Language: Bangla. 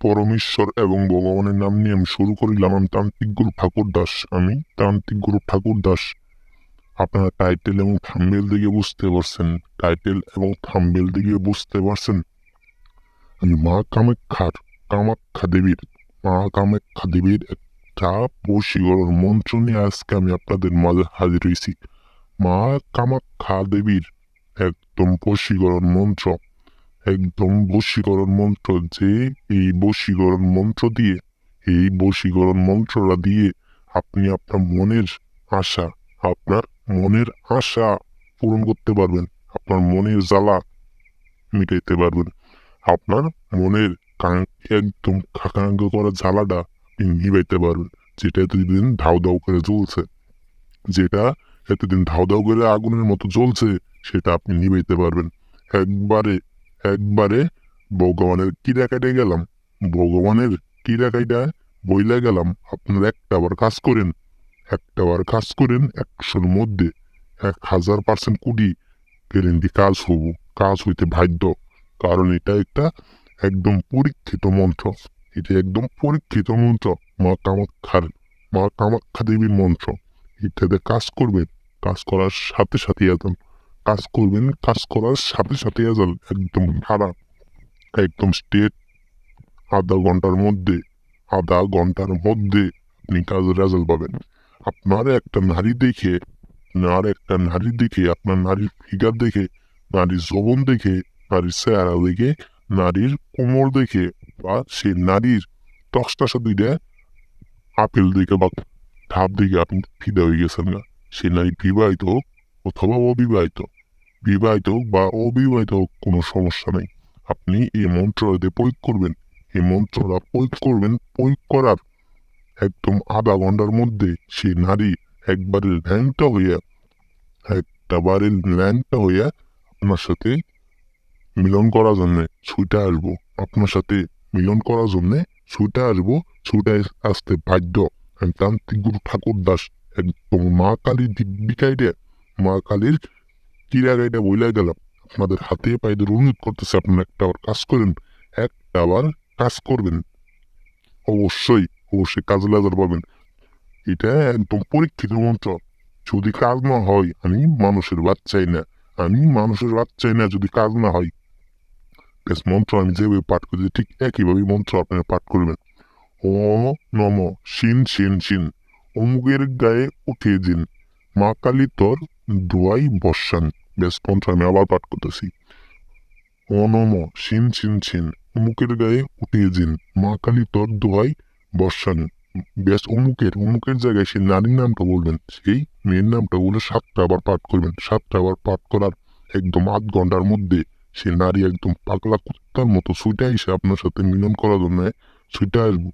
পরমেশ্বর এবং ভগবানের নাম নিয়ে আমি শুরু করিলাম। আমি তান্ত্রিক গুরু ঠাকুর দাস। আমি তান্ত্রিক গুরু ঠাকুর দাস। আপনারা টাইটেল এবং থাম্বেল দিকে বুঝতে পারছেন। টাইটেল এবং থাম্বেল দিকে বুঝতে পারছেন। আমি মা কামাখ্যার, কামাখ্যা দেবীর, মা কামাখ্যা দেবীর একটা বশীকরণ মন্ত্র নিয়ে আজকে আমি আপনাদের মাঝে হাজির হয়েছি মা কামাখ্যা দেবীর একদম বশীকরণ মন্ত্র। একদম বশীকরণ মন্ত্র যে এই বশীকরণ মন্ত্র দিয়ে, এই বশীকরণ মন্ত্রটা দিয়ে আপনি আপনার মনের আশা, আপনার মনের আশা পূরণ করতে পারবেন, আপনার মনের জ্বালা মিটাইতে পারবেন। আপনার মনের একদম খাকাঙ্গ করা জ্বালাটা আপনি নিবাইতে পারবেন, যেটা এতদিন ধাউ ধাউ করে জ্বলছে। যেটা এতদিন ধাউ ধাউ করে আগুনের মতো জ্বলছে, সেটা আপনি নিবাইতে পারবেন। একবারে একবারে ভগবানের কিরা কেটে গেলাম? ভগবানের কিরা কাইটা বইলা গেলাম? আপনার একটা আবার কাজ করেন। একটা বার কাজ করেন একশোর মধ্যে। এক হাজার পার্সেন্ট কুড়ি গ্যারেন্টি কাজ হব। কাজ হইতে বাধ্য। কারণ এটা একটা একদম পরীক্ষিত মন্ত্র। এটা একদম পরীক্ষিত মন্ত্র। মা কামাক্ষার মা কামাক্ষা দেবীর মন্ত্র। এটাতে কাজ করবেন। কাজ করার সাথে সাথে একদম কাজ করবেন, কাজ করার সাথে সাথে আজাল একদম খারাপ একদম স্টেট আধা ঘণ্টার মধ্যে, আধা ঘণ্টার মধ্যে আপনি কাজের রেজাল্ট পাবেন। আপনার একটা নারী দেখে আর একটা নারী দেখে, আপনার নারীর ফিগার দেখে, নারীর যৌবন দেখে, নারীর চেহারা দেখে, নারীর কোমর দেখে, বা সেই নারীর টক্সটাসা দুইটা আপেল দেখে বা ধাপ দেখে আপনি ফিদা হয়ে গেছেন না। সে নারী বিবাহিত হোক অথবা অবিবাহিত। বিবাহিত হোক বা অবিবাহিত হোক কোনো সমস্যা নেই। আপনি এই মন্ত্রটা প্রয়োগ করবেন। এই মন্ত্রটা প্রয়োগ করবেন, প্রয়োগ করার একদম আধা ঘণ্টার মধ্যে সেই নারী একবারে ল্যাংটা হইয়া একটাবারে ল্যাংটা হইয়া আপনার সাথে মিলন করার জন্যে ছুটে আসব। আপনার সাথে মিলন করার জন্যে ছুটে আসব, ছুটে আসতে বাধ্য। তান্ত্রিক গুরু ঠাকুর দাস, একদম মা কালীর দিব্যিকাইটা মা কালীর কিরা গাইটা বইলা গেলাম। আপনাদের হাতে পায়েদের অনুরোধ করতেছে, আপনারা একটা আবার কাজ করেন। একটা আবার কাজ করবেন। অবশ্যই অবশ্যই কাজ লাগার পাবেন। এটা একদম পরীক্ষিত মন্ত্র। যদি কাজ না হয়, আমি মানুষের বাচ্চাই না। আমি মানুষের বাচ্চাই না যদি কাজ না হয়। বেশ, মন্ত্র আমি যেভাবে পাঠ করি, ঠিক একইভাবে মন্ত্র আপনারা পাঠ করবেন। ও নম, শিন শিন শিন। অমুকের গায়ে উঠে দিন মা কালী তোর দোয়াই বর্ষান বেশ মন্ত্র আমি আবার পাঠ করতেছি। অনম নম শিন শিন শিন অমুকের গায়ে উঠিয়ে দিন। মা কালী তোর দোয়াই বর্ষান ব্যাস অমুকের অমুকের জায়গায় সেই নারীর নামটা বলবেন, সেই মেয়ের নামটা বলে সাতটা আবার পাঠ করবেন। সাতটা আবার পাঠ করার একদম আধ ঘণ্টার মধ্যে সে নারী একদম পাগলা কুত্তার মতো সুইটা এসে আপনার সাথে মিলন করার জন্য সুইটা আসব।